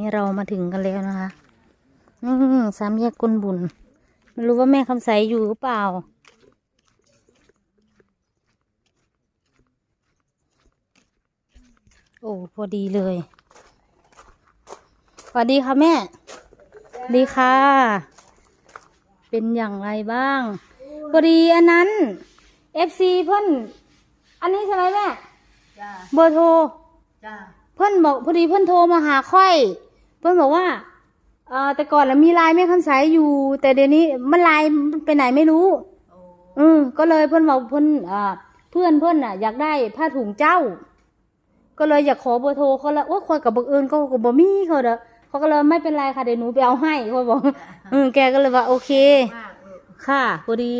นี่เรามาถึงกันแล้วนะคะอืมสามแยกกุนบุญไม่รู้ว่าแม่คำใสอยู่หรือเปล่า โอ้พอดีเลยสวัสดีค่ะแม่สวัสดีค่ะ เป็นอย่างไรบ้างพอดีอันนั้น FC เพื่อนอันนี้ใช่ไหมแม่จ้าเบอร์โทรจ้าเพื่อนบอกพอดีเพื่อนโทรมาหาค่อย เพื่อนบอกว่าเออแต่ก่อนแล้วมีไลน์แม่คำใสอยู่ แต่เดี๋ยวนี้มันไลน์ไปไหนไม่รู้โอ้อืมก็เลยเพื่อนบอกเพื่อนอ่าเพื่อนเพื่อนอะ อยากได้ผ้าถุงเจ้า ก็เลยอยากขอเบอร์โทรเขาแล้วว่าคอยกับบังเอิญก็ก็บ่มีเขาเด้อเขาก็เลยไม่เป็นไรค่ะเดี๋ยวหนูไปเอาให้เขาบอกอืมแกก็เลยว่าโอเคมากลูกค่ะพอดี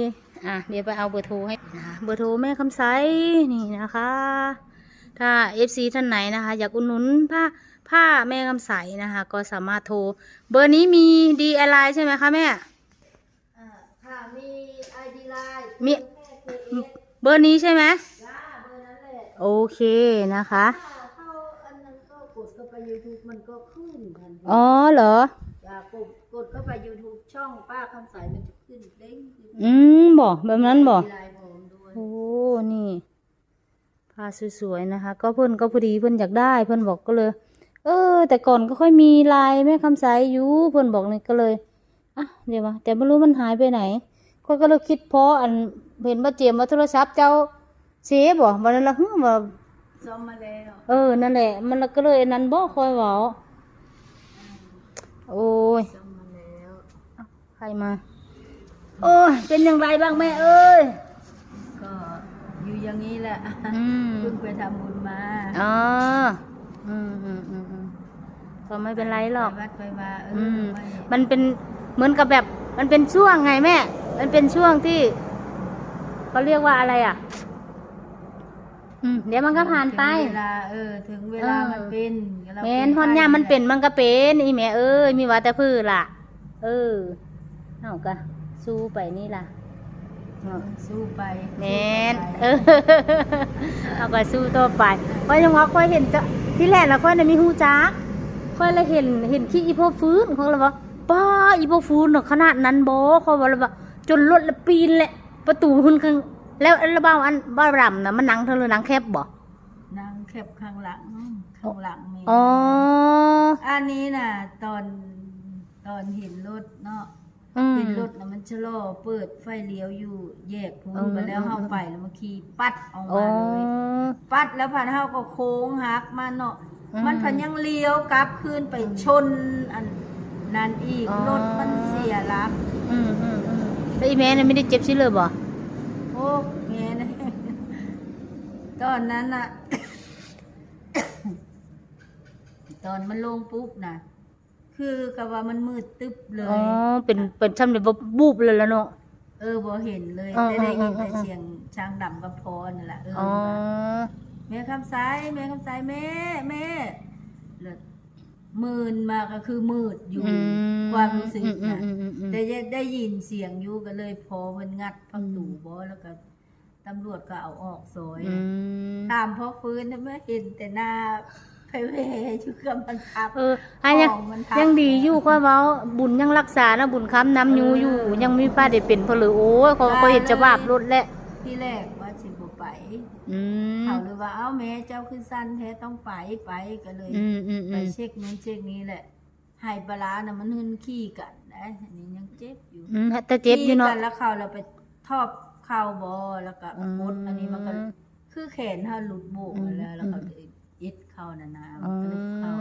อะเดี๋ยวไปเอาเบอร์โทรให้นะเบอร์โทรแม่คำไซนี่นะคะ ถ้า FC ท่านไหนนะคะ อยากอุดหนุนผ้า ผ้าแม่คำใสนะคะ ก็สามารถโทร เบอร์นี้มีดีอะไรใช่ไหมคะแม่ อ่าค่ะมีไอดีไลน์มีแม่เคเอสเบอร์นี้ใช่ไหมจ้าเบอร์นั้นแหละโอเคนะคะ ถ้าเข้าอันนั้นก็กดเข้าไป YouTube มันก็ขึ้นทันทีอ๋อเหรอ จ้ากดกดเข้าไป YouTube ช่องป้าคำใสมันจะขึ้นเด้งขึ้นอืมบอกแบบนั้นบอกมีไลน์ผมด้วยโอ้ นี่ผ้าสวยๆนะคะ ก็เพื่อนก็พอดีเพื่อนอยากได้ เพื่อนบอกก็เลย เออ แต่ก่อนก็ค่อยมีลายแม่คำใสอยู่เพื่อนบอกนี่ก็เลยอะเดี๋ยวมาแต่ไม่รู้มันหายไปไหนก็ก็เลยคิดเพราะอันเห็นว่าเจียมว่าโทรศัพท์เจ้าเสียบ่วันนั้นละฮึว่าซ้อมมาแล้วเออนั่นแหละ มันก็เลยอันนั้นบ่คอยเว้าโอ้ยซ้อมมาแล้วใครมา โอ้ยเป็นอย่างไรบ้างแม่เอ้ยก็อยู่อย่างนี้แหละอืมเพิ่งไปทำบุญมาอ๋อ อืมอืมอืมอืมก็ไม่เป็นไรหรอก ไปวัดไปมาเออือมไม่มันเป็นเหมือนกับแบบ มันเป็นช่วงไงแม่ มันเป็นช่วงที่เขาเรียกว่าอะไรอะ อืม เดี๋ยวมันก็ผ่านไป ถึงเวลาเออ ถึงเวลาเออมันเป็นราแม่นฮอนยามมันเป็นมันก็เป็นอีแม่เอ้ยมีว่าแต่พื้นล่ะ เออเอากะสู้ไปนี่ล่ะเอาสู้ไปแม่นสู้เอไปอเอาก็สู้ต่อไปเพราะยังว่าค่อยเห็นจะ ที่แรกนะค่อยน่ะมีฮูจักค่อยเลยเห็นเห็นขี้อีโพฟื้นเขาเลยว่าป้าอีโพฟื้นเนาะขนาดนั้นบ่เขาบอกเลยว่าจนรถละปีนแหละ ประตูหุ่นข้างแล้วอันระเบ้าอันบ้าดำนะมันหนังเท่าเลยหนังแคบบ่นางแคบข้างหลังข้างหลังมีอ๋ออันนี้น่ะ ตอนตอนเห็นรถเนาะ อืมเป็นรถนะมันชะลอเปิดไฟเลี้ยวอยู่ แยกพูนอืมไปแล้วเฮาไปแล้วมาขี่ปัดออกอ๋อ มาเลย ปัดแล้วผ่านเฮาก็โค้งหักมาเนาะอืมมันพันยังเลี้ยวกลับคืนไปชนอันนั้นอีกอ๋อ รถมันเสียหลัก อืมอืมอืมแล้วอีแม่เนี่ยไม่ได้เจ็บชิเลยบ่โอ้แม่นะ ตอนนั้นน่ะตอนมันลงปุ๊บนะ คือกับว่ามันมืดตึ๊บเลอ๋อยเป็นเป็นช่ำเลยบูบเลยแล้วเนาะเออบ่เห็นเลยอ๋อแต่ได้ยินอ๋ออ๋แต่อเสียงช้างดำกับพอนั่นแหละเอออ๋อแม่คำสายแม่คำสายแม่แม่แล้วมืนมาก็คือมืดอยู่อืมความรู้สึกอืมนะอืมอืมอืมแต่ยังได้ยินเสียงอยู่ก็เลยพอมันงัดประตูบ่แล้วก็ตำรวจก็เอาออกซอยอืมตามพ่อฟื้นนะไม่เห็นแต่หน้า ไปเวอยู่กับมันทับเอออันยังของมันทับ ยังดีอยู่ค่อยเว้าบุญยังรักษานะบุญค้ำน้ำยูอยู่ ยังมีป้าได้เป็นเพนหรือโอ้ยเขาเขาเห็นจะบาปรถแล้วที่แรกว่าสิบ่ไป อืมเขาเลยว่าเอ้าแม่เจ้าคือสั้นแท้ต้องไปไปก็เลย อืมอืมไปอืมเช็คนู้นเช็คนี้แหละไห้ปลาร้าน่ะมันหึนขี้กันนะอันนี้ยังเจ็บอยู่อืมแต่เจ็บอยู่เนาะ ขี้กันแล้วเขาเราไปทอบเข่าบอแล้วก็อืมกดอันนี้มันก็คือแขนเขาหลุดโบกอืมแล้วแล้วเขาอืมจะยึ ดเข้านานาอืกระดูกเข้าม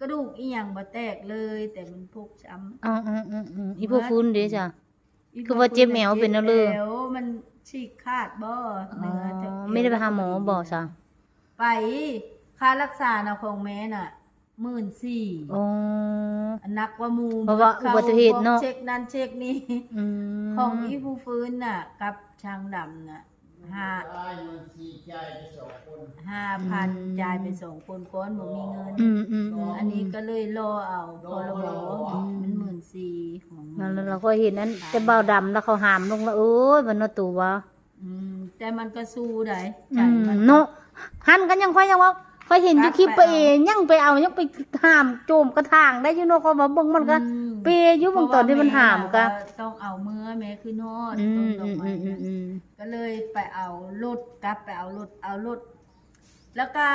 กระดูกอีหยังบ่แตกเลย แต่มันพกช้ำอ๋ออืมอืมอืมอีพวกฟุ้นเด้จ้ะอีคือว่าเจ็บแหมวเป็นเอาเลยจ็บแหวมันฉีกขาดบ่อ๋เนื้อจะอไม่ได้ไปหาหมอบอกจ้ะไปค่ารักษาน่ะของแม่น่ะหมื่นสี่อ๋ออันนักกว่าหมูเพราะว่าอุบัติเหตุเนอะเช็คนั่นเช็คนี่อืมของอีผู้ฟื้นน่ะ กับช่างดำน่ะห้าห้าพันจ่ายไปสองคนก้อนบ่มีเงิน อืมอืมอืมอันนี้ก็เลยรอเอาพรบมันหมื่นสี่ของนั่นแล้วเราก็เห็นนั้นแต่เบาดำแล้วเขาหามลงแล้วโอ้ยมันเนาะตัววะอืมแต่มันก็สู้ได้ใจอืมมัน เนาะหันกันยังค่อยยังว่าค่อยเห็นอยู่คลิปไปเองยังไปเอายังไปห้ามโจมกระถางได้อยู่เนาะเขามาเบิ่งมันก็อืม เปยอยู่เบางตอนที่มันหามก็เพราะว่าแม่น่ะต้องเอามือแม่ขึ้นฮอดอืต้นมดออืกมไม้อืมอืน่ะมอืม ก็เลยไปเอารถกลับไปเอารถเอารถ แล้วก็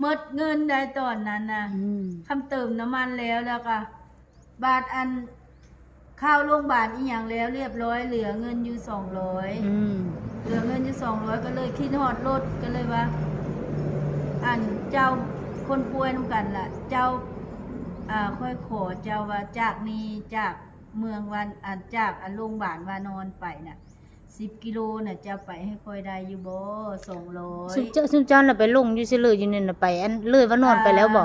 หมดเงินได้ตอนนั้นนะอืมคำเติมน้ำมันแล้วแล้วก็บาทอันเข้าวโรงพยาบาลอีหยังแล้ว เรียบร้อยเหลือเงินอยู่สองร้อยอืมเหลือเงินอยู่สองร้อยก็เลยคิดฮอดรถก็เลยว่า อันเจ้าคนป่วยนำกันล่ะ เจ้าอ่าค่อยขอเจ้าว่าจากนี้จากเมืองวันอันจากอันโรงพยาบาลวานอนไปน่ะ สิบกิโลน่ะจะไปให้ค่อยได้อยู่บ่สองร้อยสุเจ้าสุเจ้าน่ะไปลงอยู่ซิเลยอยู่นี่น่ะไปอันเลยว่านอนไปแล้วบ่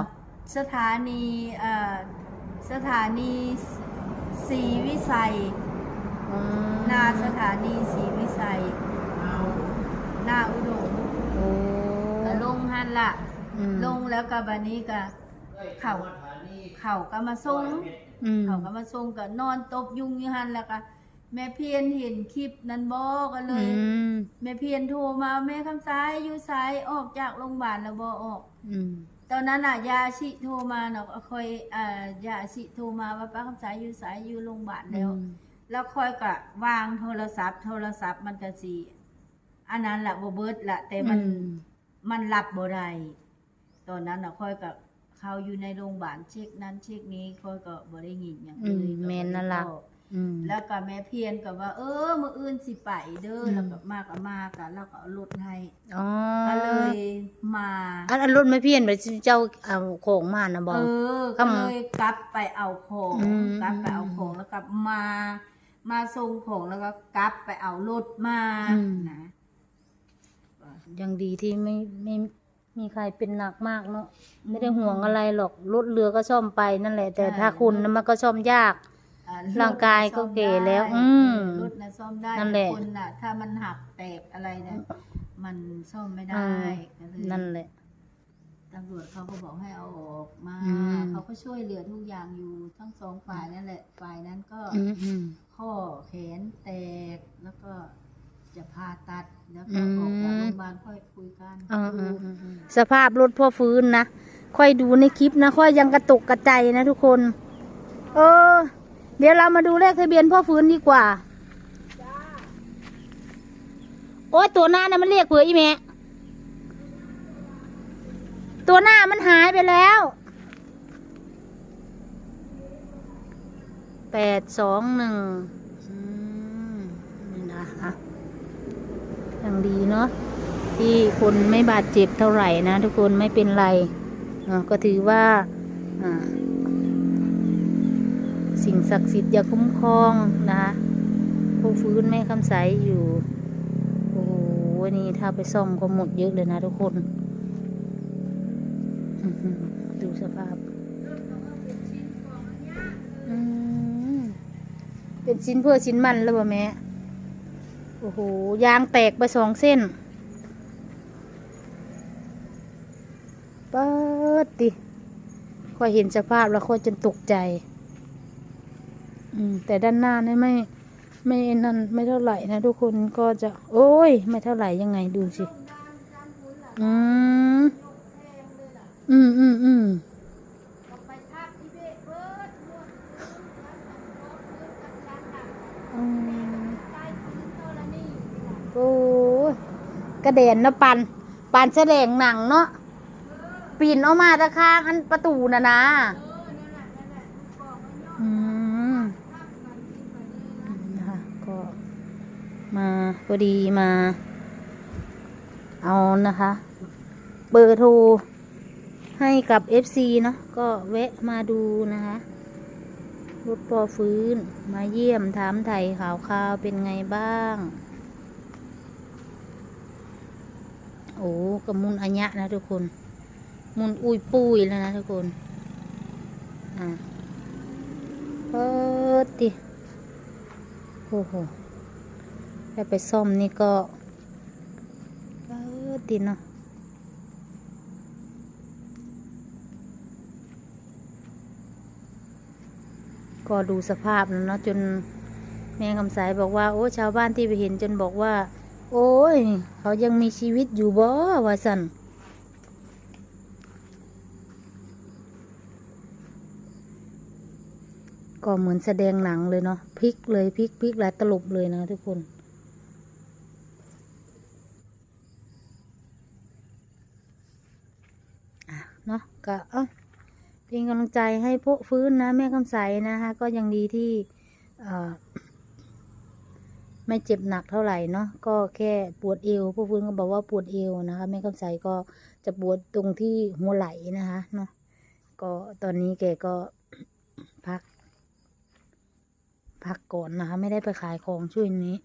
สถานีอ่าสถานีศรีวิสัยอืมหนาสถานีศรีวิสัยหน้าอุดมโอ้ก็ลงหันละอืมลงแล้วก็บัดนี้ก็เขาเขาก็มาส่ง อืมเขาก็มาส่งก็นอนตบยุงอยู่หันแล้วก็ แม่เพียนเห็นคลิปนั้นบ่ก็เลอืย มแม่เพียนโทรมาแม่คำซ้ายอยู่ซ้ายออกจากโรงพยาบาลแล้วบ่ออก อืมตอนนั้นน่ะยาชิโทรมาเนาะก็ค่อยอ่ายาชิโทรมาว่าป้าคำสายอยู่สายอยู่โรงพยาบาลแล้ว แล้วค่อยก็วางโทรศัพท์ โทรศัพท์มันก็สิอันนั้นแหละบ่เบิดละแต่มันอืมมันรับบ่ได้ตอนนั้นน่ะค่อยก็เขาอยู่ในโรงพยาบาลเช็คนั้นเช็คนี้ค่อยก็บ่ได้ยินหยังอืเลมยแม่นนั่นล่ะ ก็บ่ได้บ อกอืม แล้วก็แม่เพียนก็ว่า เออมื้ออื่นสิไปเด้ออม แล้วก็มากก็มากะแล้วก็เอารถให้อ๋อก็เลยมาอันอันรถไม่เพี้ยนไปเจ้าเอาของมานะบอ เอกอก็ก็มาเลยกลับไปเอาของอืม กลับไปเอาของแล้วก็มา มาส่งของแล้วก็กลับไปเอารถมานะยังดีที่ไม่ไม่มีใครเป็นหนักมากเนาะไม่ได้ห่วงอะไรหรอกรถเรือก็ซ่อมไปนั่นแหละ แต่ถ้าคุณน่ะมันก็ซ่อมยาก อ่ร่างกายก็เก๋แล้วรถอืมรถนะซ่อมได้นั่นแหละคนน่ะ ถ้ามันหักแตกอะไรนะมันซ่อมไม่อืได้มก็เลยนั่นแหละตำรวจเขาก็บอกให้เอาออกมา อืม เขาก็ช่วยเหลือทุกอย่างอยู่ทั้งสองฝ่ายนั่นแหละ ฝ่ายนั้นก็ อืมอืม ข้อแขนแตกแล้วก็จะผ่าตัดแล้วก็อืมออกจากโรงพยาบาลค่อยคุยกันอ่าอ่าอ่าอ่าสภาพรถพ่อฟื้นนะ ค่อยดูในคลิปนะ ค่อยยังกระตุกกระใจนะทุกคน เออ เดี๋ยวเรามาดูเลขทะเบียนพ่อฟื้นดีกว่า โอ้ยตัวหน้านะมันเรียกเผื่ออีแม่ตัวหน้ามันหายไปแล้วแปดสองหนึ่งนี่นะอะยังดีเนาะที่คนไม่บาดเจ็บเท่าไหร่นะ ทุกคนไม่เป็นไรก็ถือว่า สิ่งศักดิ์สิทธิ์อย่าคุ้มครองนะคะผู้ฟื้นแม่คำใสอยู่ โอ้โหวันนี้ถ้าไปซ่อมก็หมดเยอะเลยนะทุกคน ดูสภาพ เป็นชิ้นเพื่อชิ้นมันแล้วบ่แม่ โอ้โห ยางแตกไปสองเส้นเปิดดิค่อยเห็นสภาพแล้วค่อยจนตกใจ อืม แต่ด้านหน้านี่ไม่ไม่นั่นไม่เท่าไหร่นะทุกคนก็จะโอ้ย ไม่เท่าไหร่ยังไงดูสิ อืม อืมอืมอืมโอ้ยกระเด็นนะปัน ปันแสดงหนังเนาะปีนออกมาตะข้างอันประตูน่ะนะ อืมนะคะก็มา พอดีมา เอานะคะ เบอร์โทรให้กับ FC เนาะก็แวะมาดูนะคะรถปอฟื้นมาเยี่ยมถามไถ่ข่าวคราวเป็นไงบ้าง โอ้กระมุนอัญญะนะทุกคน มุนอุยปุยแล้วนะทุกคน อ่าเปิดดิโอ้โห ถ้าไปซ่อมนี่ก็ดีเนาะก็ดูสภาพแล้วเนาะจนแม่คำสายบอกว่า โอ้ชาวบ้านที่ไปเห็นจนบอกว่า โอ้ย เขายังมีชีวิตอยู่บ่วาสันก็เหมือนแสดงหนังเลยเนาะพลิกเลยพลิกพลิกหลายตลบเลยนะทุกคน ก็เอ้ยเป็นกำลังใจให้พวกฟื้นนะ แม่คำใสนะคะก็ยังดีที่ไม่เจ็บหนักเท่าไหร่เนาะก็แค่ปวดเอวพวกฟื้นก็บอกว่าปวดเอวนะคะ แม่คำใสก็จะปวดตรงที่หัวไหล่นะคะเนาะก็ตอนนี้แกก็พัก พักก่อนนะคะ ไม่ได้ไปขายของช่วงนี้